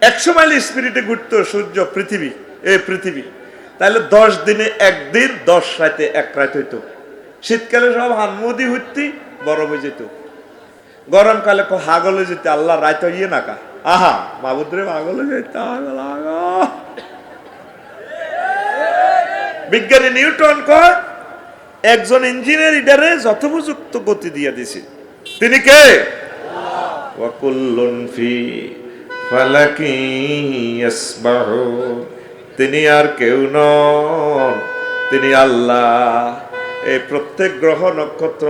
একশো মাইল স্পিরিটে ঘুরতো সূর্য পৃথিবী, এ পৃথিবী। তাহলে দশ দিনে একদিন, দশ রাতে এক রাত হইতো। শীতকালে সব হানমুদি হইতি বরফ হয়ে যেত। গরমকালে কো হাগলে যেতে, আল্লাহ রাত ইয়ে নাকা আহা, মাবুদ্রে পাগলে যেতে বিজ্ঞানী নিউটন কয় একজন ইঞ্জিনিয়ার ইডারে যথোপযুক্ত গতি দিয়ে দিছে। তিনি কে? ওয়াকুল্লুন ফি তিনি আর কেউ নন। তিনি আল্লাহ। এই প্রত্যেক গ্রহ নক্ষত্র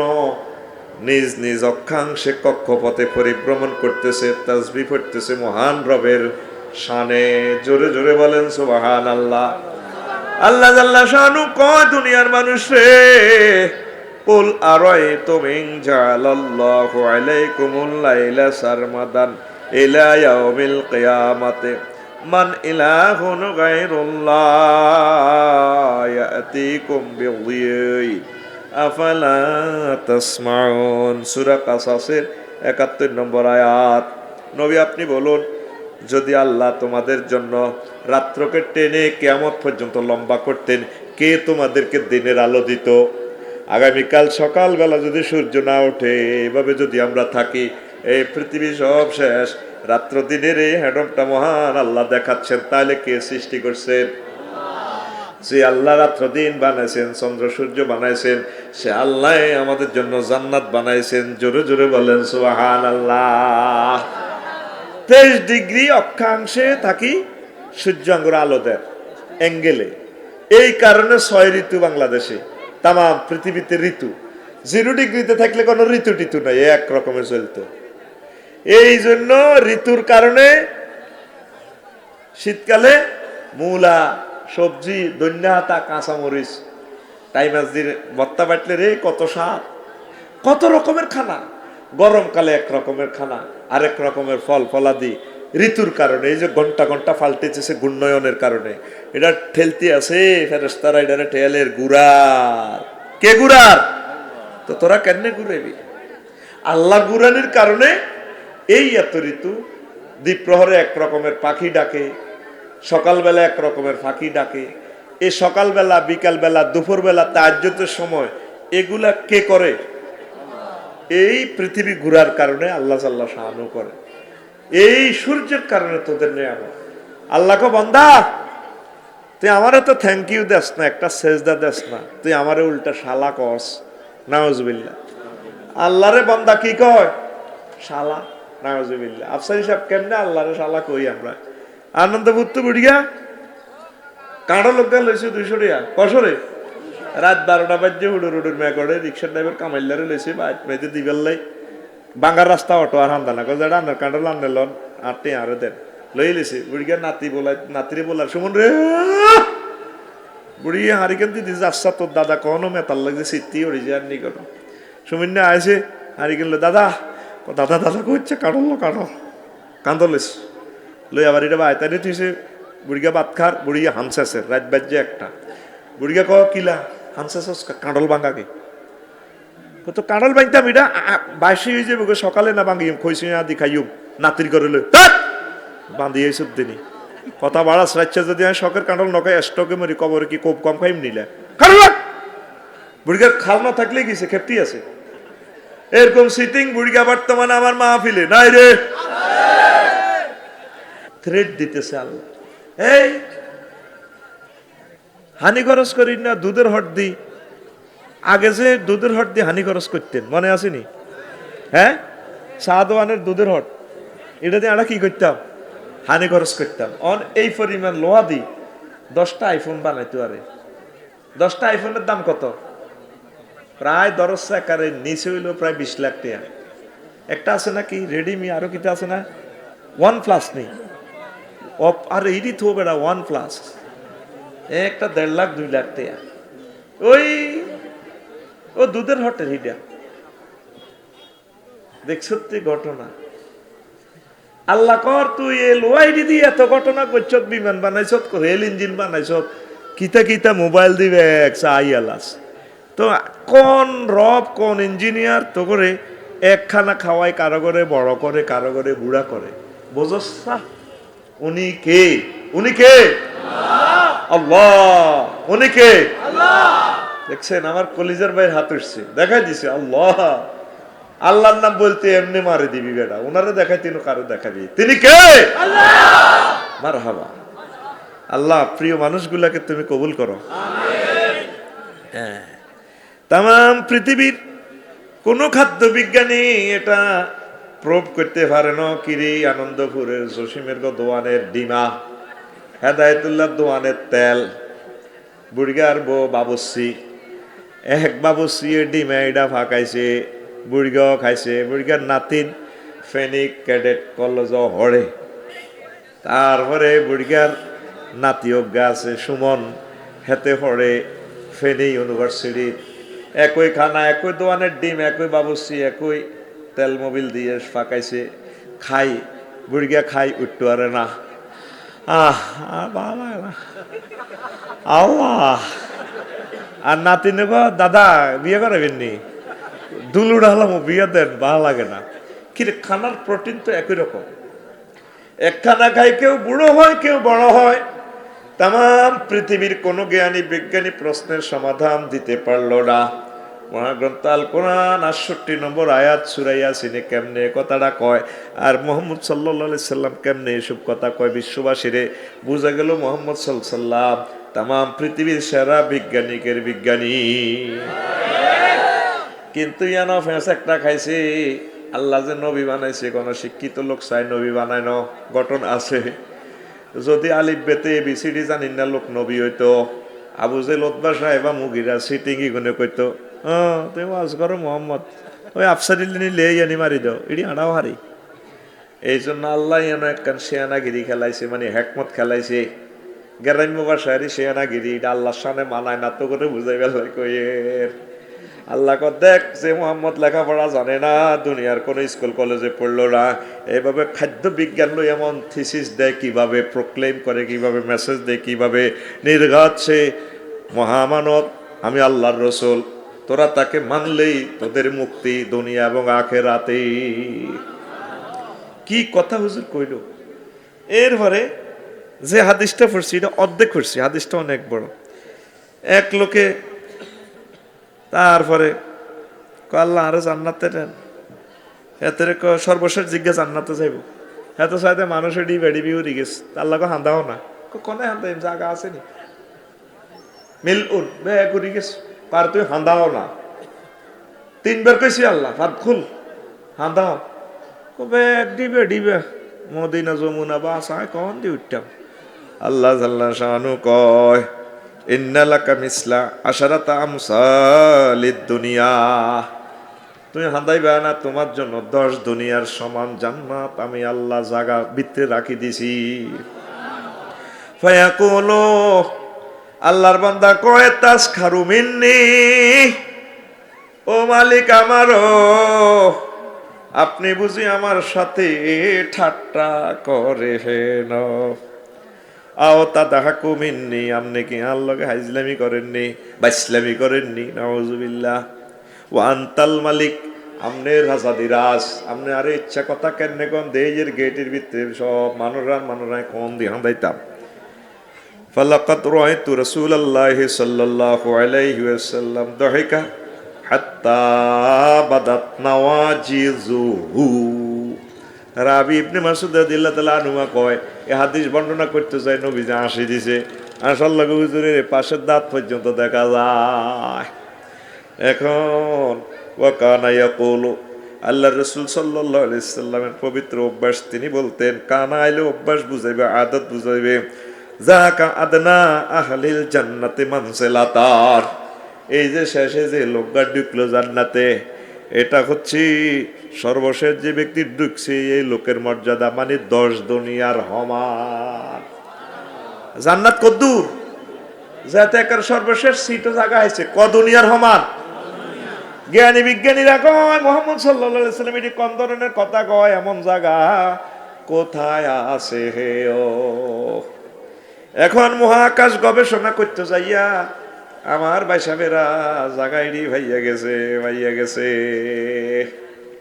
নিজ নিজ অক্ষাংশে কক্ষপথে পরিভ্রমণ করতেছে, তাসবি পড়তেছে মহান রবের শানে। জোরে জোরে বলেন সুবাহান আল্লাহ আল্লাহ জাল্লা শানু, কয় দুনিয়ার মানুষ রে? কুল আরাইতুম ইন জালাল্লাহু আলাইকুমুল লাইলা সারমাদান। ইয়াউমিল কিয়ামাতি, মান ইলাহুন গায়রুল্লাহ ইয়াতিকুম বিযিই আফালা তাসমাউন? সূরা কাসাসের 71 নম্বর আয়াত। নবী, আপনি বলুন, যদি আল্লাহ তোমাদের জন্য রাত্রকে টেনে কেয়ামত পর্যন্ত লম্বা করতেন, কে তোমাদেরকে দিনের আলো দিত? আগামীকাল সকালবেলা যদি সূর্য না ওঠে, এভাবে যদি আমরা থাকি এই পৃথিবী সব শেষ। রাত্র দিনের এই হ্যাডমটা মহান আল্লাহ দেখাচ্ছেন তাহলে কে সৃষ্টি করছেন? যে আল্লাহ রাত্র দিন বানাইছেন, চন্দ্র সূর্য বানাইছেন, সে আল্লাহ আমাদের জন্য জান্নাত বানাইছেন। জোরে জোরে বলেন সুবহান আল্লাহ তেইশ ডিগ্রি অক্ষাংশে থাকি সূর্যাঙ্গুর আলো দেয় অ্যাঙ্গেলে। এই কারণে ছয় ঋতু বাংলাদেশে তাম পৃথিবীতে ঋতু। জিরো ডিগ্রিতে থাকলে কোনো ঋতু টিতু নাই, এক রকমের চলতো। এই জন্য ঋতুর কারণে শীতকালে মূলা, সবজি দৈন্যাতা কাঁচামরিচ টাইম আজ দিন ভত্তা বাটলে রে, কত স্বাদ। কত রকমের খানা। গরমকালে এক রকমের খানা, আরেক রকমের ফল, ফলাদি। ঋতুর কারণে, এই যে ঘণ্টা ঘণ্টা পাল্টেছে গুণনয়নের কারণে। এটা ঠেলতে আছে ফেরেস্তারা এটা ঠেলের গুড়ার। কে গুড়ার? তো তোরা কেমনে ঘুরেবি আল্লাহ গুরানির কারণে এই এত ঋতু দ্বীপ্রহরে এক রকমের পাখি ডাকে, সকালবেলা এক রকমের পাখি ডাকে। এই সকালবেলা, বিকালবেলা, দুপুরবেলা, তাজ্যতের সময় এগুলা কে করে? এই পৃথিবী ঘুরার কারণে আল্লাহ সাল্লাহ সাহায্য করে। এই সূর্যের কারণে তোদের নেয়ামত আল্লাহকে বন্দা, তুই আমারে তো থ্যাংক ইউ দেস না, একটা সেজদা দেস না। তুই আমারে উল্টা শালা কস নাওজবিল্লা আল্লাহরে বন্দা কি কয়? শালা। নাওজবিল্লা আফসারি সাহেব কেমনে আল্লাহরে শালা কই আমরা? আনন্দ বুদ্ধ বুড়িয়া, কাঁড়ো লোকটা লইছে দুইশো টাকা। কসরে রাত বারোটা বাজে, হুডুর হুডুর মেয়ে করে রিক্সার ড্রাইভার কামাইলারে লইছে বাইক মেয়েতে দিবেল লাই। বাঙ্গার রাস্তা অটো আর হান্দানা করে, যেটা আন্দার কাঁড়ো লান্নে লন আটটি আরও দেন। লই লিছে বুড়িয়া নাতি বলাই নাতিরে বলার সুমন রে। বুড়ি হারিকেন দিদি যাচ্ছা তোর দাদা, কখনো মেতাল লাগছে সিদ্ধি ওড়ি যে আর নি কোনো সুমিন্যা আইছে, হারিকেন দাদা দাদা দাদা কইছে কাটল কাটো কান্দলিস লই আবার এটা বা বাইতানি তুইছে বুড়িগা ভাত খার বুড়িয়া হামসাসের রাত বাজ্যে একটা। বুড়িগা ক কিলা? হামসাসস কাঁডল ভাঙাকে তো কাঁডল ভাঙতাম এটা বাইশে হয়ে যাবে সকালে না ভাঙিম খইছি না, দি খাইম নাতির করে লই। বাঁধি এই সব দিনই কথা বাড়াস রাচ্ছা যদি আমি শখের কাঁডল নখাই স্টকে মরি, কবরে কি খুব কম খাইম নিলে? বুড়িগার খাল না থাকলে গেছে খেপটি আছে। এরকম সিটিং বুড়িগা বর্তমানে আমার মাহফিলে। নাই রে। থ্রেড দিতেছে আল্লাহ। এই, হানি খরচ করি না, দুধের হট দি আগে যে দুধের হট দিয়ে হানি খরচ করতেন, মনে আসেনি হ্যাঁ? শাহদওয়ানের দুধের হট এটা দিয়ে আমরা কি করতাম? হানি খরচ করতাম। অন, এই পরিমাণ লোহা দি দশটা আইফোন বানাইতো আরে। দশটা আইফোনের দাম কত? প্রায় দরজ আকারে নিচে হইল প্রায় বিশ লাখ টাকা একটা আছে নাকি রেডিমি আরও কিটা আছে না? ওয়ান প্লাস নেই আর এইটি থো বেড়া ওয়ান প্লাস একটা দেড় লাখ, দুই লাখ টাকা ওই, ও দুধের হটের হিটা দেখছত্তি ঘটনা। আল্লাহ কর, তুই এ লোয়াইডি দিয়ে এত ঘটনা করছত, বিমান বানাইছত, রেল ইঞ্জিন বানাইছত, কিতা কিতা মোবাইল দিবে আই আলাস। তো কোন রব কোন ইঞ্জিনিয়ার তো করে একখানা খাওয়াই কারও করে বড় করে কারও করে বুড়া করে। বোঝস উনি কে? উনি কে? আল্লাহ। উনি কে? দেখছেন আমার কলিজার ভাই হাত উঠছে। দেখাই দিছে আল্লাহ। আল্লাহর নাম বলতে এমনি মারে দিবি বেটা। ওনারে দেখাই তিনি কারও দেখাবি। তিনি কে? মার হাবা আল্লাহ প্রিয় মানুষগুলাকে তুমি কবুল করো। হ্যাঁ। তাম পৃথিবীর কোন খাদ্য বিজ্ঞানী এটা প্রুভ করতে পারে না। কিরি আনন্দপুরের জসিমের দোয়ানের ডিমা হেদায়তুল্লাহ দোয়ানের তেল, বুড়িগার বো বাবুসি, এক বাবুসি ডিমা এটা ফাঁকাইছে, বুড়িগাও খাইছে, বুড়িগার নাতিন ফেনিক ক্যাডেট কলেজ হরে তারপরে বুড়িগার নাতিও আছে সুমন, হেতে পড়ে ফেনী ইউনিভার্সিটি একই খানা, একই দোয়ানের ডিম, একই বাবুসি একই তেল মোবিল দিয়ে ফাঁকাইছে। খাই, বুড়িগা খাই, উঠতে পারে না। আহ, আর লাগে আল্লাহ। আর নাতি নেব, দাদা, বিয়ে করাবেন নি? দুলু ডালাম বিয়ে দেন, ভালো লাগে না। কিন্তু খানার প্রোটিন তো একই রকম। এক খানা খাই কেউ বুড়ো হয়, কেউ বড় হয়। তাম, পৃথিবীর কোনো জ্ঞানী বিজ্ঞানী প্রশ্নের সমাধান দিতে পারল না। আল আয়াত কেমনে কথাটা কয়? সাল্লাম কেমনে কথা কয় বিজ্ঞানী। কিন্তু একটা খাইছে, আল্লাহ যে নবী বানাইছে, কোনো শিক্ষিত লোক চাই নবী বানায় ন, গঠন আছে। যদি আলিফ বেতে বিসিডি জানি না লোক নবী হইতো, আবু যে লোতবা সাহেব মুগিরা সিটিংই গুনে কইতো করো মোহাম্মদ ওই আফসারিল্লি লে আনি মারি দাও এটি আড়াও হারি এই জন্য আল্লাহ যেন একখান শেয়ানাগিরি খেলাইছে মানে হেকমত খেলাইছে গ্রাম্য ভাষায় শেয়ানাগিরি এটা আল্লাহর সামনে মানায় না তো করে বুঝাই বেলায় কইয়ের আল্লাহ কর দেখ যে মোহাম্মদ লেখাপড়া জানে না দুনিয়ার কোনো স্কুল কলেজে পড়ল না এইভাবে খাদ্য বিজ্ঞান লই এমন থিসিস দেয় কীভাবে প্রক্লেম করে কীভাবে মেসেজ দেয় কীভাবে নির্ঘাত সে মহামানব আমি আল্লাহর রসুল তোরা তাকে মানলেই তোদের মুক্তি দুনিয়া এবং আখেরাতে কি কথা হুজুর কইল? এরপরে যে হাদিসটা পড়ছি, এটা অর্ধেক পড়ছি, হাদিসটা অনেক বড়। এক লোকে তারপরে আল্লাহ আরে জান্নাতে নেন এতে সর্বশেষ জিজ্ঞাসা জান্নাতে যাইব। এত সাথে মানুষের ডিবে ডিবি উড়ি গেছে। আল্লাহ কো হান্দাও না। কোনে হান্দা জায়গা আছে নি? মিল উন, বে গেছে। পার তুই হান্দাও না। তিনবার কইছি আল্লাহ ফাত খুল। হান্দাও। কো বে ডিবে ডিবে মদিনা যমুনা বা আসায় কন দি উঠতাম? আল্লাহ জাল্লা শানু কয় ইন্নালাকা মিসলা আশারাতা আমসালিদ দুনিয়া তুমি হাঁদাইবে না, তোমার জন্য দশ দুনিয়ার সমান জান্নাত আমি আল্লাহ জাগা ভিতরে রাখি দিছি। ফায়াকুলু আল্লাহর বান্দা কয় তাস খারু মিন্নি, ও মালিক আমারও। আপনি বুঝি আমার সাথে ঠাট্টা করে হেন। আও তা দেখা কমিননি আপনি কি আর লগে হাইজলামি করেননি? বা ইসলামি করেননি? নওয়াজুবিল্লাহ ও আন্তাল মালিক আমনের হাসাদি রাস আমনে আরে ইচ্ছা কথা কেন কোন? দেজের গেটের ভিতরে সব মানুষরা মানুষরা কোন দিয়ে হাঁদাইতাম। ফালাকাত রায়তু রাসূলুল্লাহ সাল্লাল্লাহু আলাইহি ওয়াসাল্লাম দাহিকা হাত্তা বাদাত নাওয়াজিজুহু রাবি ইবনে মাসুদ রাদিয়াল্লাহু তাআলা আনুমা কয়, এ হাদিস বর্ণনা করতে চাই নবী যে হাসি দিছে। আশাল্লাহ হুজুরের পাশের দাঁত পর্যন্ত দেখা যায়। এখন ওয়াকানা ইয়াকুলু আল্লাহ রসুল সাল্লাহ সাল্লামের পবিত্র অভ্যাস তিনি বলতেন, কানা আইলে অভ্যাস বুঝাইবে, আদত বুঝাইবে। যাকা আদনা আহলিল জান্নাতে মানসেলাতার। এই যে শেষে যে লোকগা ঢুকলো জান্নাতে, এটা হচ্ছে সর্বশেষ যে ব্যক্তি ঢুকছে, এই লোকের মর্যাদা মানে দশ দুনিয়ার হমান জান্নাত কদ্দূর যাতে একার সর্বশেষ সিটও জায়গা হয়েছে। ক দুনিয়ার হমান জ্ঞানী বিজ্ঞানীরা কয়, মোহাম্মদ সাল্লা সাল্লাম এটি কম ধরনের কথা কয়? এমন জায়গা কোথায় আছে হে ও? এখন মহাকাশ গবেষণা করতে যাইয়া আমার বাইসাবেরা জাগাইডি ভাইয়া গেছে ভাইয়া গেছে।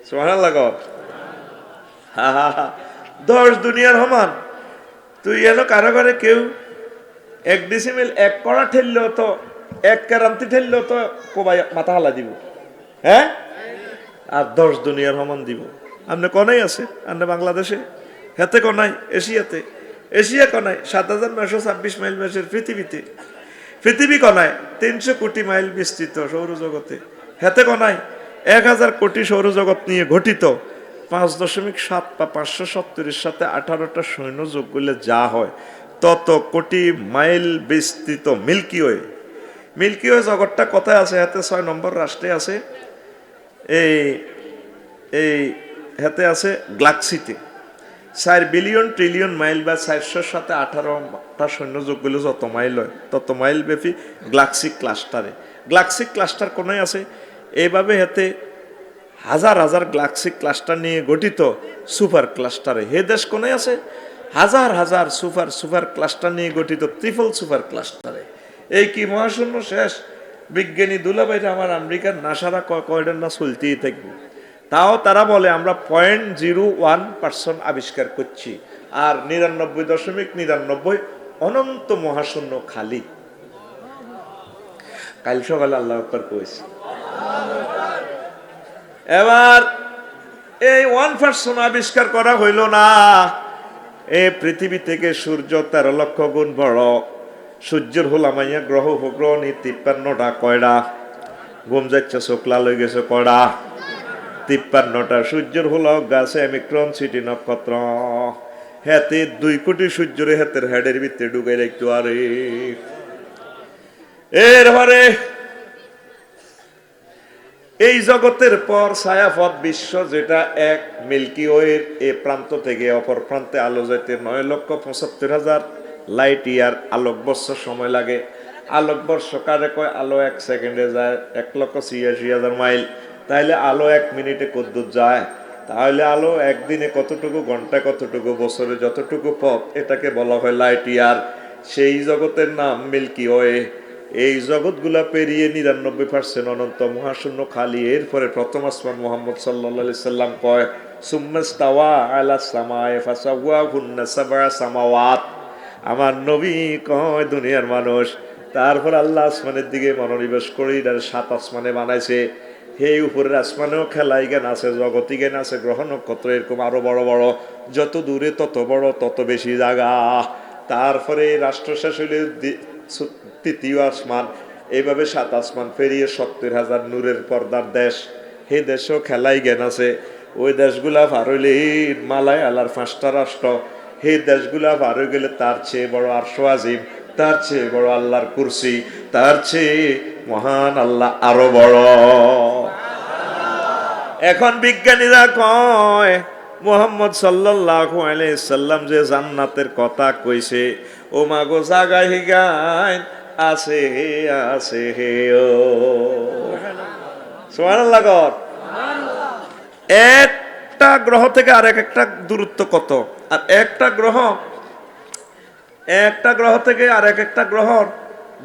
সোহান লাগ দশ দুনিয়ার সমান। তুই এলো কারও ঘরে কেউ? এক ডিসিমিল এক কড়া ঠেললেও তো, এক কেরান্তি ঠেললেও তো, কোবাই মাথা হালা দিব। হ্যাঁ? আর দশ দুনিয়ার সমান দিব। আপনি কনাই আছে? আপনি বাংলাদেশে? হেতে কনাই এশিয়াতে? এশিয়া কনায় সাত হাজার নয়শো ছাব্বিশ মাইল ব্যাসের পৃথিবীতে। পৃথিবী কনায় তিনশো কোটি মাইল বিস্তৃত সৌরজগতে। হেতে কনায় এক হাজার কোটি সৌরজগৎ নিয়ে গঠিত। পাঁচ দশমিক সাত বা পাঁচশো সত্তরের সাথে আঠারোটা সৈন্য যোগ করলে যা হয়, তত কোটি মাইল বিস্তৃত মিল্কি ওয়ে। মিল্কি ওয়ে জগৎটা কোথায় আছে? হাতে ছয় নম্বর রাষ্ট্রে আছে। এই এই, হাতে আছে গ্লাক্সিতে। চার বিলিয়ন ট্রিলিয়ন মাইল বা চারশোর সাথে আঠারোটা সৈন্য যোগ করলে যত মাইল হয় তত মাইল ব্যাপী গ্লাক্সিক ক্লাস্টারে গ্লাক্সিক ক্লাস্টার কোনায় আছে? এইভাবে হাতে হাজার হাজার গ্লাক্সিক ক্লাস্টার নিয়ে গঠিত সুপার ক্লাস্টারে হে দেশ কোনে আছে? হাজার হাজার সুপার সুপার ক্লাস্টার নিয়ে গঠিত ত্রিফল সুপার ক্লাস্টারে এই কি মহাশূন্য শেষ? বিজ্ঞানী দুলাভাইরা আমার আমেরিকার নাসারা কয়টার না চলতেই থাকবে। তাও তারা বলে, আমরা পয়েন্ট জিরো ওয়ান পার্সেন্ট আবিষ্কার করছি আর নিরানব্বই দশমিক নিরানব্বই অনন্ত মহাশূন্য খালি। কাল সকালে আল্লাহ আকবর কইছে। এবার এই ওয়ান পার্সন আবিষ্কার করা হইল না। এই পৃথিবী থেকে সূর্য তেরো লক্ষ গুণ বড়। সূর্যের হোলামাইয়া গ্রহ, উপগ্রহ নি তিপ্পান্নটা কয়টা ঘুম যাচ্ছে, শুক্লা লই গেছে কয়টা তিপ্পান্নটা সূর্যের হল গাছে অ্যামিক্রন সিটি নক্ষত্র। হাতে দুই কোটি সূর্যের হাতের হেডের ভিতরে ঢুকে রাখতো আরে এরপরে এই জগতের পর ছায়াপথ বিশ্ব যেটা এক মিল্কি ওয়ের এ প্রান্ত থেকে অপর প্রান্তে আলো যেতে নয় লক্ষ পঁচাত্তর হাজার লাইট ইয়ার আলোক বর্ষ সময় লাগে। আলোক বর্ষ কারে কয়? আলো এক সেকেন্ডে যায় এক লক্ষ ছিয়াশি হাজার মাইল। তাইলে আলো এক মিনিটে কদ্দূর যায়। তাহলে আলো একদিনে কতটুকু ঘণ্টা কতটুকু, বছরে যতটুকু পথ, এটাকে বলা হয় লাইট ইয়ার। সেই জগতের নাম মিল্কি ওয়ে। এই জগৎগুলা পেরিয়ে নিরানব্বই পার্সেন্ট অনন্ত মহাশূন্য খালি। এরপরে প্রথম আসমান মোহাম্মদ সাল্লা সাল্লাম কয় হুন্না সাবা সামাওয়াত। আমার নবী কয়, দুনিয়ার মানুষ। তারপর আল্লাহ আসমানের দিকে মনোনিবেশ করে সাত আসমানে বানাইছে। হে উপরের আসমানেও খেলাই জ্ঞান আছে, জগতি জ্ঞান আছে গ্রহ নক্ষত্র এরকম আরও বড় বড়। যত দূরে তত বড়, তত বেশি জায়গা তারপরে রাষ্ট্র শেষ হইলে তৃতীয় আসমান, এইভাবে সাত আসমান পেরিয়ে সত্তর হাজার নূরের পর্দার দেশ। হে দেশেও খেলাই জ্ঞান আছে। ওই দেশগুলা পার হইলে মালায় আলার পাঁচটা রাষ্ট্র। হে দেশগুলা পার হয়ে গেলে তার চেয়ে বড় আরশো আজিম, তার চেয়ে বড় আল্লাহর কুরসি, তার চেয়ে মহান আল্লাহ আরও বড়। এখন বিজ্ঞানীরা কয়, মোহাম্মদ আলাইহি সাল্লাম যে জান্নাতের কথা কইছে ও মাগো জাগাই গায় আছে হে আছে হে, ও। সুবহানাল্লাহ। কর। একটা গ্রহ থেকে আর এক একটা দূরত্ব কত? আর একটা গ্রহ একটা গ্রহ থেকে আর এক একটা গ্রহর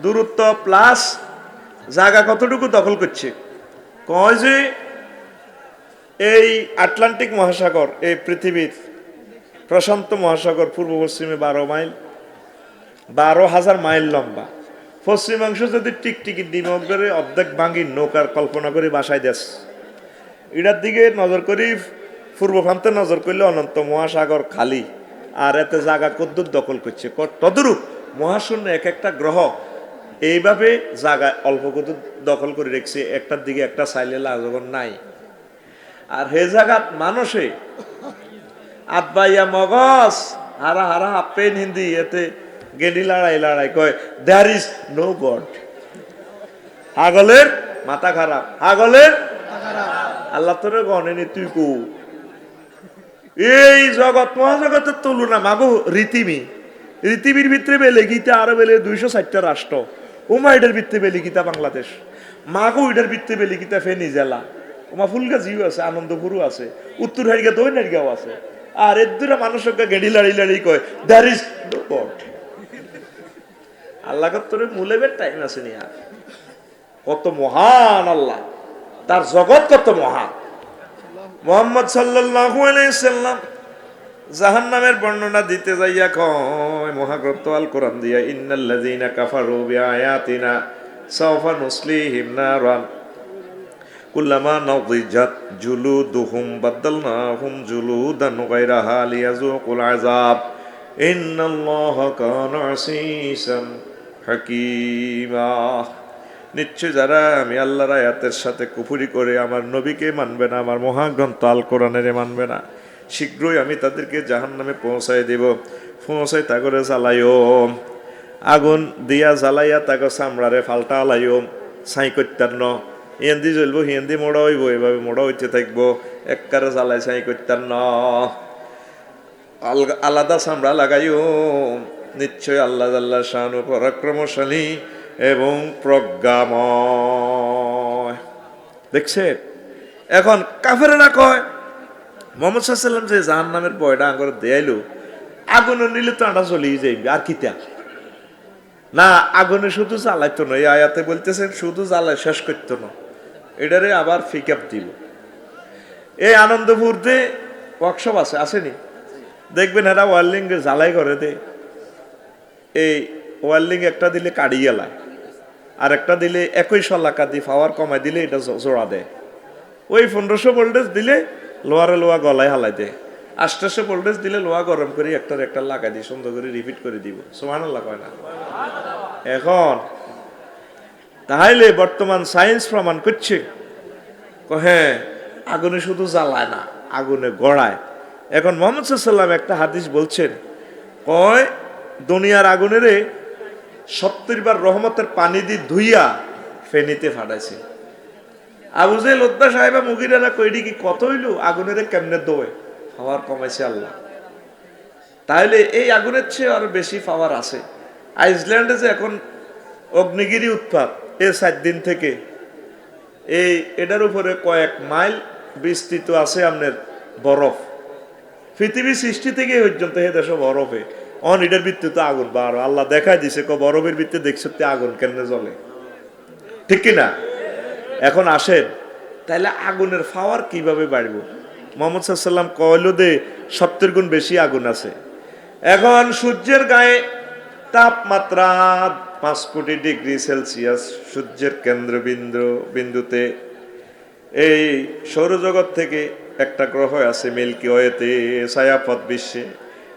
দূরত্ব প্লাস জায়গা কতটুকু দখল করছে? কয় যে এই আটলান্টিক মহাসাগর, এই পৃথিবীর প্রশান্ত মহাসাগর পূর্ব পশ্চিমে বারো মাইল, বারো হাজার মাইল লম্বা। পশ্চিমাংশ যদি টিকটিকি ডিমক ধরে অর্ধেক ভাঙি নৌকার কল্পনা করে বাসায় দেশ। এটার দিকে নজর করি, পূর্ব প্রান্তে নজর করলে অনন্ত মহাসাগর খালি, আর এতে জায়গা কদ্দুর দখল করছে। তদরূপ মহাশূন্য এক একটা গ্রহ এইভাবে জায়গা অল্প কদ্দুর দখল করে রেখেছে। একটার দিকে একটা সাইলে লাগন নাই। আর হে জাগাত মানুষে আব্বাইয়া মগজ, হারা হারা হাপ্পেন হিন্দি এতে গেলি লড়াই লড়াই কয় দ্যার ইজ নো গড হাগলের মাথা খারাপ। হাগলের আল্লাহ তোরে গণেনি তুই কু? এই জগৎ, মহাজগতের তুলনা, মাগো রীতিমি। রীতিমির ভিতরে বেলে গীতা আরও বেলে দুইশো ষাটটা রাষ্ট্র। উমা এটার ভিত্তে বেলে গীতা বাংলাদেশ। মাগো এটার ভিত্তে বেলে গীতা ফেনি জেলা। উমা ফুলগাছিও আছে আনন্দপুরও আছে, উত্তর হারিকা দই নারিগাও আছে। আর এর দূরে মানুষকে গেড়ি লাড়ি লাড়ি কয় দ্যার ইজ আল্লাহ তোরে মুলেবের টাইম আছে নি আর কত মহান আল্লাহ। তার জগৎ কত মহান। মোহাম্মদ সাল্লাল্লাহু সাল্লাম জাহান নামের বর্ণনা দিতে যাইয়া কয় মহাগ্রন্থ আল কোরআন দিয়া, ইন্নাল্লাযীনা কাফারু বিআয়াতিনা, সাওফা নুসলিহিম নারান। কুল্লামা নাদিজাত জুলুদুহুম, বাদদালনাহুম জুলুদান গায়রাহা লিয়াযুকুল আযাব। ইন্নাল্লাহা কানা আসীসান হাকীমা। নিশ্চয় যারা আমি আল্লাহর আয়াতের সাথে কুফুরি করে আমার নবীকে মানবে না, আমার মহাগ্রন্থ আল কোরআনের মানবে না, শীঘ্রই আমি তাদেরকে জাহান নামে পৌঁছাই দেব। পৌঁছাই তা করে জ্বালাইও আগুন দিয়া জ্বালাইয়া তাকে চামড়ারে ফাল্টা আলাইও ছাই করতার ন হিন্দি জ্বলব হিন্দি মোড়া হইব এভাবে মোড়া হইতে থাকব এককারে জ্বালাই ছাই করতার ন আলাদা চামড়া লাগাইও নিশ্চয় আল্লাহ আল্লাহ শাহানু পরাক্রমশালী এবং প্রজ্ঞাময় দেখছে এখন কাফেরা কয় মোহাম্মদ সাল্লাম যে জাহান নামের বয়টা আঙ্গর দেয়াইলো আগুনে নিলে তো আটা চলেই যাইবে আর কিতা না আগুনে শুধু জ্বালাইতো না এই আয়াতে বলতেছেন শুধু জ্বালায় শেষ করতো না এটারে আবার ফিক আপ দিব। এই আনন্দপুরতে ওয়ার্কশপ আছে, আসেনি? দেখবেন এরা ওয়ার্লিং জ্বালাই করে দে। এই ওয়ার্লিং একটা দিলে কাড়ি গেলায়, আর একটা দিলে একই শলাকা দিয়ে পাওয়ার কমাই দিলে এটা জোড়া দেয়। ওই পনেরোশো ভোল্টেজ দিলে লোয়ারে লোয়া গলায় হালাই দেয়। আষ্টাশো ভোল্টেজ দিলে লোয়া গরম করে একটার একটা লাগাই দিয়ে সুন্দর করে রিপিট করে দিব। সমান লাগায় না? এখন তাহলে বর্তমান সায়েন্স প্রমাণ করছে। হ্যাঁ আগুনে শুধু জ্বালায় না, আগুনে গড়ায়। এখন মোহাম্মদ সাল্লাম একটা হাদিস বলছেন, কয়, দুনিয়ার আগুনেরে সত্তর বার রহমতের পানি দিয়ে ধুইয়া ফেনিতে ফাটাইছে। আবু যে লোদ্দা সাহেবা মুগিরারা কইডি কি কত হইল? আগুনের কেমনে দোয়? পাওয়ার কমাইছে আল্লাহ। তাহলে এই আগুনের চেয়ে আরও বেশি পাওয়ার আছে। আইসল্যান্ডে যে এখন অগ্নিগিরি উৎপাত এ সাত দিন থেকে। এই এটার উপরে কয়েক মাইল বিস্তৃত আছে আপনার বরফ। পৃথিবী সৃষ্টি থেকে পর্যন্ত হে দেশ বরফে। অন, এটার ভিত্তিতে আগুন বার আল্লাহ দেখাই দিছে, ক বরফের ভিত্তিতে দেখছে আগুন কেমনে জ্বলে। ঠিক কি না এখন আসেন তাহলে আগুনের ফাওয়ার কীভাবে বাড়ব? মোহাম্মদ সাল্লাম কইল দে সপ্তের গুণ বেশি আগুন আছে। এখন সূর্যের গায়ে তাপমাত্রা পাঁচ কোটি ডিগ্রি সেলসিয়াস সূর্যের কেন্দ্রবিন্দু, বিন্দুতে। এই সৌরজগৎ থেকে একটা গ্রহ আছে মিল্কি ওয়েতে, ছায়াপথ বিশ্বে।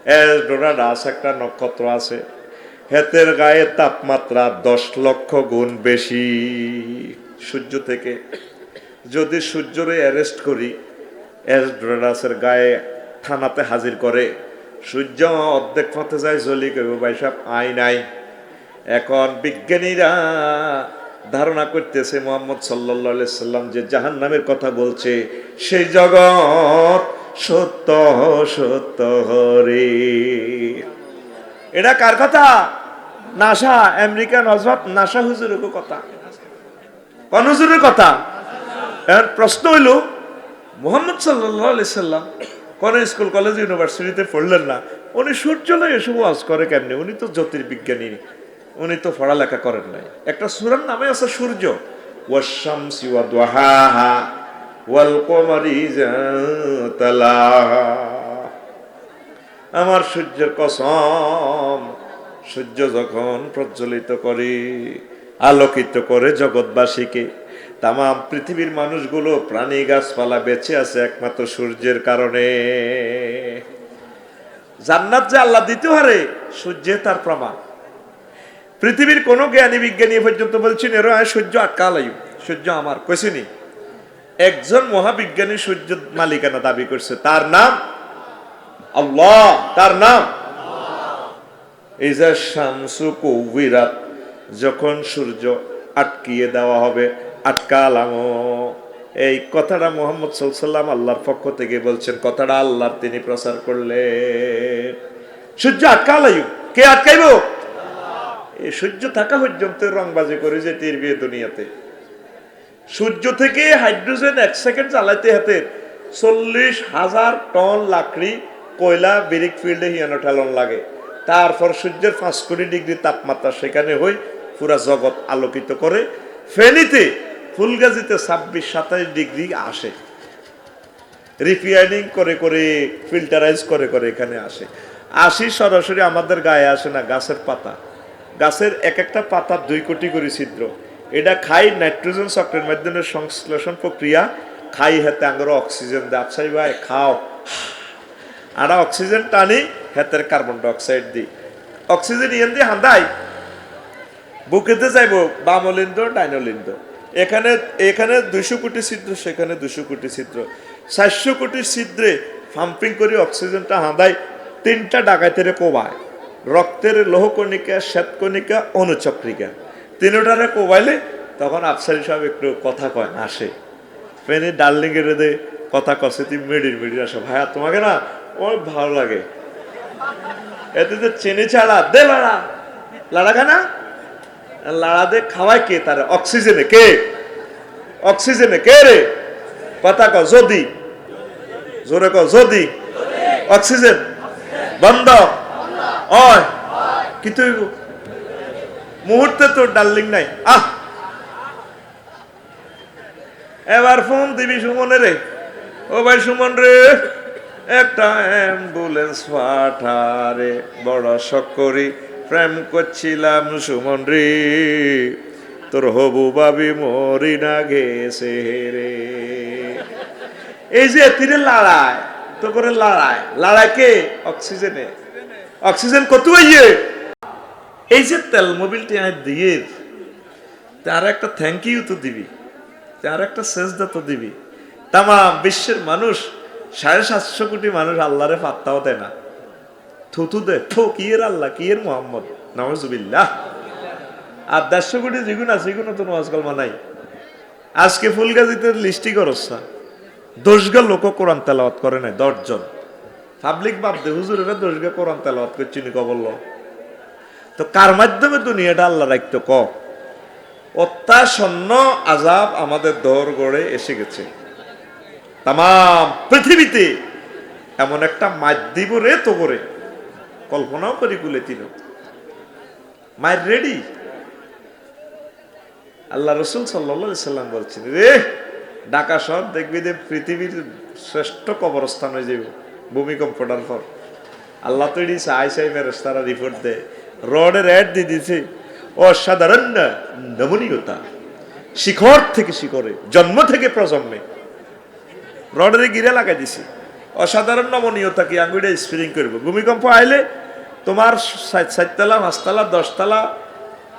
এসডোরাডাস একটা নক্ষত্র আছে। হেতের গায়ে তাপমাত্রা দশ লক্ষ গুণ বেশি সূর্য থেকে। যদি সূর্যরে অ্যারেস্ট করি এসডোরাডাসের গায়ে থানাতে হাজির করে, সূর্য অর্ধেক পথে যায়, জলি কইব, ভাই সাহেব আই নাই। এখন বিজ্ঞানীরা ধারণা করতেছে মোহাম্মদ সাল্লা সাল্লাম যে জাহান নামের কথা বলছে, সেই জগৎ সত্য সত্য হরে। এটা কার কথা? নাসা, আমেরিকান হজরত নাসা হুজুরের কথা। কোন হুজুরের কথা? এখন প্রশ্ন হইল, মোহাম্মদ সাল্লাহ সাল্লাম কোন স্কুল, কলেজ, ইউনিভার্সিটিতে পড়লেন না, উনি সূর্য নয় এসব ওয়াজ করে কেমনি? উনি তো জ্যোতির্বিজ্ঞানী। উনি তো পড়ালেখা করেন নাই। একটা সুরার নামে আছে সূর্য। আমার সূর্যের কসম, সূর্য যখন প্রজ্বলিত করে, আলোকিত করে জগৎবাসীকে তাম পৃথিবীর মানুষগুলো প্রাণী গাছপালা বেঁচে আছে একমাত্র সূর্যের কারণে। জান্নাত যে আল্লাহ দিতে পারে, সূর্যে তার প্রমাণ। পৃথিবীর কোন জ্ঞানী বিজ্ঞানী পর্যন্ত বলছেন, এর সূর্য আটকালাই সূর্য আমার কইসিনি একজন মহাবিজ্ঞানী সূর্য মালিকানা দাবি করছে, তার নাম আল্লাহ। তার নাম যখন সূর্য আটকিয়ে দেওয়া হবে, আটকালাম। এই কথাটা মোহাম্মদ সাল্লাম আল্লাহর পক্ষ থেকে বলছেন, কথাটা আল্লাহর তিনি প্রচার করলেন। সূর্য আটকালাই কে আটকাইব? সূর্য থাকা পর্যন্ত রংবাজি করে যে তীর বিয়ে দুনিয়াতে। সূর্য থেকে হাইড্রোজেন এক সেকেন্ড চালাইতে হাতে চল্লিশ হাজার টন লাকড়ি, কয়লা, বিরিক ফিল্ডে হিয়ানো ঠেলন লাগে। তারপর সূর্যের পাঁচ কোটি ডিগ্রি তাপমাত্রা সেখানে হই, পুরা জগৎ আলোকিত করে। ফেনীতে ফুলগাজিতে ছাব্বিশ সাতাইশ ডিগ্রি আসে। রিফাইনিং করে করে ফিল্টারাইজ করে করে এখানে আসে। আসি সরাসরি আমাদের গায়ে আসে না, গাছের পাতা। গাছের এক একটা পাতার দুই কোটি করে ছিদ্র। এটা খাই নাইট্রোজেন চক্রের মাধ্যমে সংশ্লেষণ প্রক্রিয়া, খাই হাতে আঙ্গর অক্সিজেন দেয় আপসাই ভাই, খাও। আর অক্সিজেন টানি হাতের কার্বন ডাইঅক্সাইড দিই অক্সিজেন ইয়েন দিয়ে হান্দাই। বুকেতে যাইব বামলিন্দ, ডাইনলিন্দ। এখানে এখানে দুশো কোটি ছিদ্র, সেখানে দুশো কোটি ছিদ্র। চারশো কোটি ছিদ্রে পাম্পিং করে অক্সিজেনটা হাঁদায় তিনটা ডাকাতের কোবায়। রক্তের লৌহকণিকা, শ্বেতকণিকা, অনুচক্রিকা। তিনটারে কোবাইলে তখন আফসারি সাহেব একটু কথা কয় আসে ফেনে ডার্লিং এর দে কথা কষে তুই মিডির মিডির আসো ভাইয়া, তোমাকে না আমার ভালো লাগে। এতে তো চেনে ছাড়া, দে লাড়া। লাড়া খানা লাড়া দে, খাওয়ায় কে তার? অক্সিজেনে কে? অক্সিজেনে কে রে? কথা ক যদি। জোরে ক যদি। অক্সিজেন। বন্ধ। অয় কি তুই মুহূর্তে তোর ডার্লিং নাই। আহ! এবার ফোন দিবি সুমনে রে। ও ভাই সুমন রে, একটা অ্যাম্বুলেন্স পাঠারে। বড় শখ প্রেম করছিলাম সুমন রে। তোর হবু বাবি মরি না গেছে রে। এই যে তীরে লড়ায় তো করে লড়ায় লড়াই কে? অক্সিজেনে। অক্সিজেন কত ইয়ে এই যে তেল মোবিলটি আয় দিয়ে, তার একটা থ্যাংক ইউ তো দিবি, তার একটা সেজদা তো দিবি। তামা বিশ্বের মানুষ, সাড়ে সাতশো কোটি মানুষ আল্লাহরে পাত্তাও দেয় না। থুতু দে, থো কিয়ের আল্লাহ কিয়ের মোহাম্মদ? নওয়াজুবিল্লাহ আর দেড়শো কোটি যেগুলো আছে সেগুলো তো নওয়াজ কলমা নাই। আজকে ফুলগাজিতে লিস্টি করস না। দশগা লোক কোরআন তেলাওয়াত করে নাই, দশজন। পাবলিক বাদ দে হুজুরেরা দশগা কোরআন তেলাওয়াত করছি নি তো কার মাধ্যমে দুনিয়াটা আল্লাহ রাখতো ক? অত্যাসন্ন আজাব আমাদের দর গড়ে এসে গেছে। তাম পৃথিবীতে এমন একটা মাধ্যম রে তো করে কল্পনাও করি কুলে তিন। মায়ের রেডি আল্লাহ রসুল সাল্লা সাল্লাম বলছেন, রে, ঢাকা শহর দেখবি যে পৃথিবীর শ্রেষ্ঠ কবরস্থান হয়ে যাবে ভূমিকম্পটার পর আল্লাহ তো এটি আই সাই মেরেস তারা রিপোর্ট দেয়। রডের অ্যাড দিয়ে দিয়েছে অসাধারণ নমনীয়তা। শিখর থেকে শিখরে, জন্ম থেকে প্রজন্মে। রডের গিরে লাগাই দিছি। অসাধারণ নমনীয়তা কি আঙ্গুইটা স্প্রিং করব। ভূমিকম্প আইলে তোমার সাততলা, পাঁচতলা, দশতলা,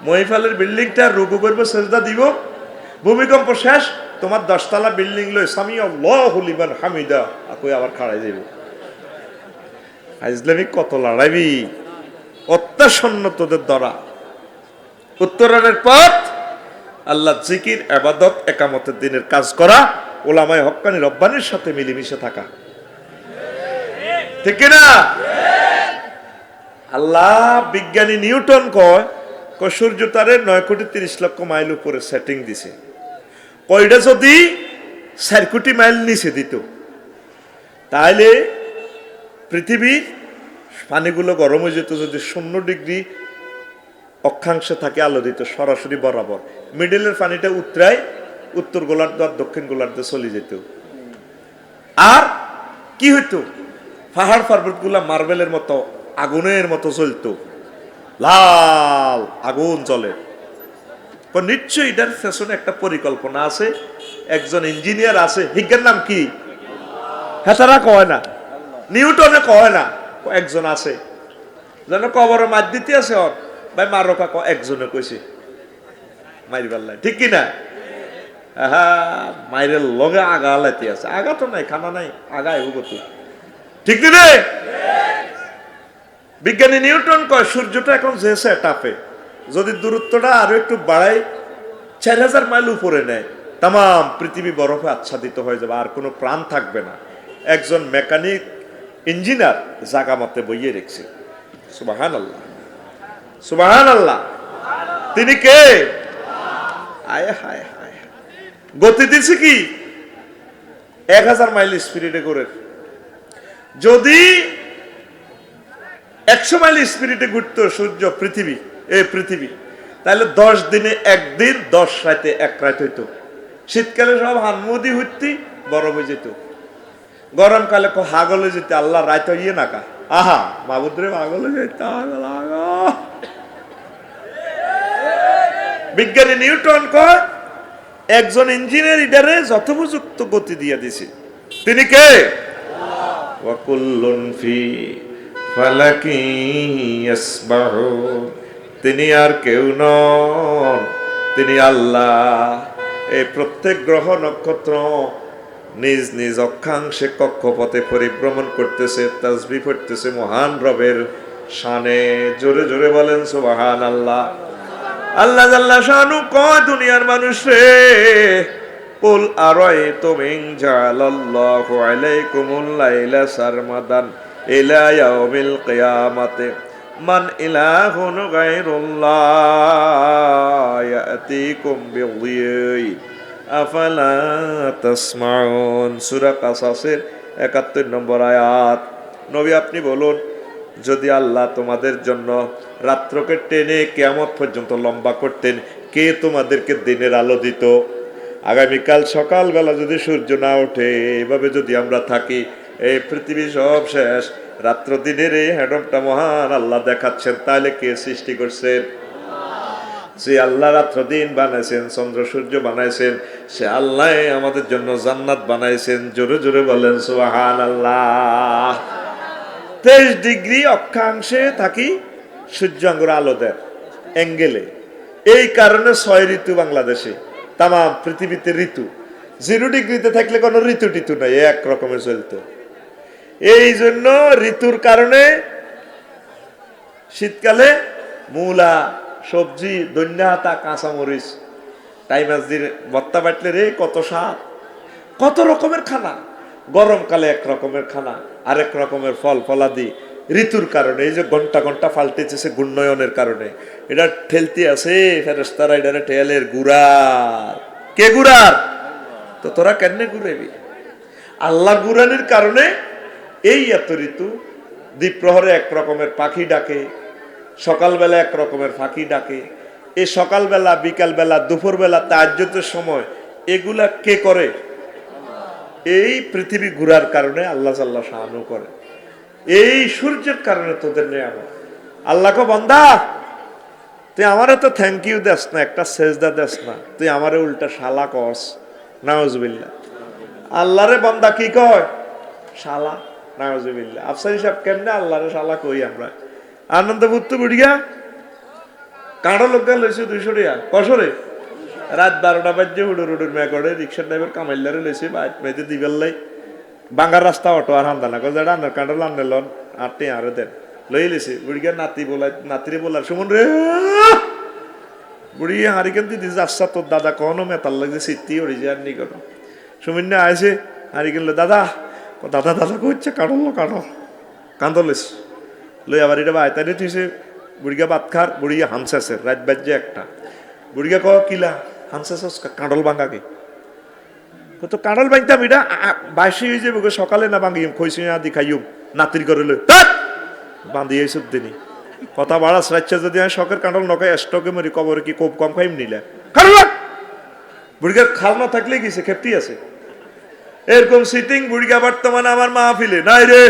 মহিফালের বিল্ডিংটা রুকু করব, সেজদা দিব। ভূমিকম্প শেষ, তোমার দশতলা বিল্ডিং লই স্বামী লিবান হামিদা আকই আবার খাড়াই যাইব ইসলামিক কত লড়াইবি? অত্যাসন্ন তোদের দ্বারা। উত্তরণের পথ, আল্লাহ জিকির, আবাদত, একামতের দিনের কাজ করা, ওলামায় হক্কানি রব্বানির সাথে মিলেমিশে থাকা। ঠিক না আল্লাহ বিজ্ঞানী নিউটন কয় সূর্য তারে নয় কোটি তিরিশ লক্ষ মাইল উপরে সেটিং দিছে। কয়টা যদি চার কোটি মাইল নিচে দিত তাহলে পৃথিবীর পানিগুলো গরম হয়ে যেত যদি শূন্য ডিগ্রি অক্ষাংশে থাকে আলো দিত, সরাসরি বরাবর। মিডিলের পানিটা উত্তরায়, উত্তর গোলার্ধ আর দক্ষিণ গোলার্ধে চলে যেত। আর কি হইতো? পাহাড় পর্বতগুলা মার্বেলের মতো, আগুনের মতো জ্বলতো। লাল আগুন জ্বলে। নিশ্চয়ই এটার পেছনে একটা পরিকল্পনা আছে। একজন ইঞ্জিনিয়ার আছে বিজ্ঞান নাম কি? হেতারা কয় না? নিউটনে কয় না? একজন আছে। যেন কবরের মার দিতে আছে ওর। ভাই, মারো কাক, একজনে কইছে। মারি পারলাই ঠিক কিনা? হ্যাঁ মাইরের লগে আগা লাইতে আছে। আগা তো নাই, খানা নাই। আগা এগো তো ঠিক রে বিজ্ঞানী নিউটন কয়, সূর্যটা এখন যেছে টাপে যদি দূরত্বটা আরও একটু বাড়ায়, চার হাজার মাইল উপরে নেয় তাম পৃথিবী বরফে আচ্ছাদিত হয়ে যাবে, আর কোনো প্রাণ থাকবে না। একজন মেকানিক ইঞ্জিনিয়ার জাগা মতে বইয়ে রেখেছে। সুবাহান আল্লাহ সুবাহান আল্লাহ তিনি কে? আয় হায় হায় গতি দিচ্ছে কি? এক হাজার মাইল স্পিরিটে করে। যদি একশো মাইল স্পিরিটে ঘুরতো সূর্য পৃথিবী, এ পৃথিবী, তাহলে দশ দিনে একদিন, দশ রাতে এক রাত হইতো। শীতকালে সব হানমুদি হইতি বরফ হয়ে যেত। গরমকালে কো হাগলে যেতে আল্লাহ রাইত ইয়ে নাকা আহা, মাবুদ্রে হাগলে যেতে বিজ্ঞানী নিউটন কয়, একজন ইঞ্জিনিয়ার ইডারে যথোপযুক্ত গতি দিয়ে দিছে। তিনি কে? ওয়াকুল্লুন ফি ফালাকি ইয়াসবাহুন তিনি আর কেউ নন। তিনি আল্লাহ। এই প্রত্যেক গ্রহ নক্ষত্র নিজ নিজ অক্ষাংশে কক্ষপথে পরিভ্রমণ করতেছে তাসবি পড়তেছে মহান রবের শানে। জোরে জোরে বলেন সুবহান আল্লাহ আল্লাহ জাল্লা শানু কয় দুনিয়ার মানুষ রে? কুল আরাইতুম ইন জাআলাল্লাহু আলাইকুমুল লাইলা সারমাদান ইলা ইয়াউমিল কিয়ামাতি। মান ইলাহুন গায়রুল্লাহ, ইয়াতিকুম বিযিই আফালা তাসমাউন? সূরা কাসাসের 71 নম্বর আয়াত। নবী আপনি বলুন, যদি আল্লাহ তোমাদের জন্য রাত্রকে টেনে কেমন পর্যন্ত লম্বা করতেন, কে তোমাদেরকে দিনের আলো দিত? আগামীকাল সকালবেলা যদি সূর্য না ওঠে, এভাবে যদি আমরা থাকি এই পৃথিবী সব শেষ, রাত্র দিনের এই হ্যাডমটা মহান আল্লাহ দেখাচ্ছেন, তাহলে কে সৃষ্টি করছেন? সে আল্লাহ রাত্র দিন বানাইছেন, চন্দ্র সূর্য বানাইছেন, সে আল্লাহ আমাদের জন্য জান্নাত বানাইছেন। জোরে জোরে বলেন সুবাহান আল্লাহ তেইশ ডিগ্রি অক্ষাংশে থাকি সূর্যাঙ্গর আলো দেয়, অ্যাঙ্গেলে। এই কারণে ছয় ঋতু বাংলাদেশে তাম পৃথিবীতে ঋতু। জিরো ডিগ্রিতে থাকলে কোনো ঋতু টিতু নাই, এক রকমের চলতো। এই জন্য ঋতুর কারণে শীতকালে মূলা সবজি দৈন্যাতা কাঁচামরিচ। টাইমাসদির বত্তা বাটলে রে, কত স্বাদ। কত রকমের খানা। গরমকালে এক রকমের খানা, আরেক রকমের ফল, ফলাদি। ঋতুর কারণে, এই যে ঘণ্টা ঘণ্টা পাল্টেছে ঘূর্ণয়নের কারণে। এটা ঠেলতে আছে ফেরেস্তারা এটা ঠেলের গুড়ার কে গুড়ার? তো তোরা কেন ঘুরেবি আল্লাহ গুরানির কারণে এই এত ঋতু দ্বীপ্রহরে এক রকমের পাখি ডাকে সকালবেলা এক রকমের পাখি ডাকে। এই সকালবেলা, বিকালবেলা, দুপুরবেলা তাজ্যতের সময় এগুলা কে করে? এই পৃথিবী ঘুরার কারণে আল্লাহ সাল্লাহ সাহায্য করে। এই সূর্যের কারণে তোদের নেই আমার আল্লাহকে বন্দা, তুই আমারে তো থ্যাংক ইউ দেস না, একটা সেজদা দেস না। তুই আমারে উল্টা শালা কস। নাওজবিল্লা আল্লাহরে বন্দা কি কয়? শালা। নাওজবিল্লা আফসারি সাহেব, কেমনে আল্লাহরে শালা কই আমরা? আনন্দ বুত্তু বুড়িয়া, কাঁড়ো লোক লইছে দুইশো টিয়া কসরে? রাত বারোটা বাজে উডুর উডুর মেয়ে করে রিক্সার ড্রাইভার কামাইলারে লইছে বাইক মেয়েতে দিবেল লাই। বাঙ্গার রাস্তা অটো আর হান্দানা কো যেটা আন্নার কাঁড়ো লান্নে লন আটটি আরও দেন। লই লিছে বুড়িকে নাতি বলাই, নাতিরে বলার সুমন রে। বুড়ি হারিকেন দিদি যাচ্ছা তোর দাদা কখনো মেতাল লাগছে সিদ্ধি ওড়ি যে আর নি কোনো? সুমিন আইসে হারিকেন দাদা দাদা দাদা কইছে কাটল কাটল কান্দলিস লই আবার এটা বাইতারে থুইছে বুড়িগা ভাত খার বুড়িয়া হামসাছে রাত বাজ্যে একটা। বুড়িগা ক? কিলা হামসাস কাঁডল ভাঙ্গাকে তো কাঁডল ভাঙতাম এটা বাইশে হয়ে যাবে সকালে না ভাঙিম খইছি না দি খাইম নাতির করে লই বাঁধি এই সব দিনই কথা বাড়াস রাচ্ছা যদি আমি শখের কাঁডল নখাই স্টকে মরি কবরে কি কোপ কম খাইম নিলে? বুড়িগা খাল না থাকলে গেছে, খেপটি আছে। এরকম সিটিং বুড়িগা বর্তমানে আমার মাহফিলে নাই রে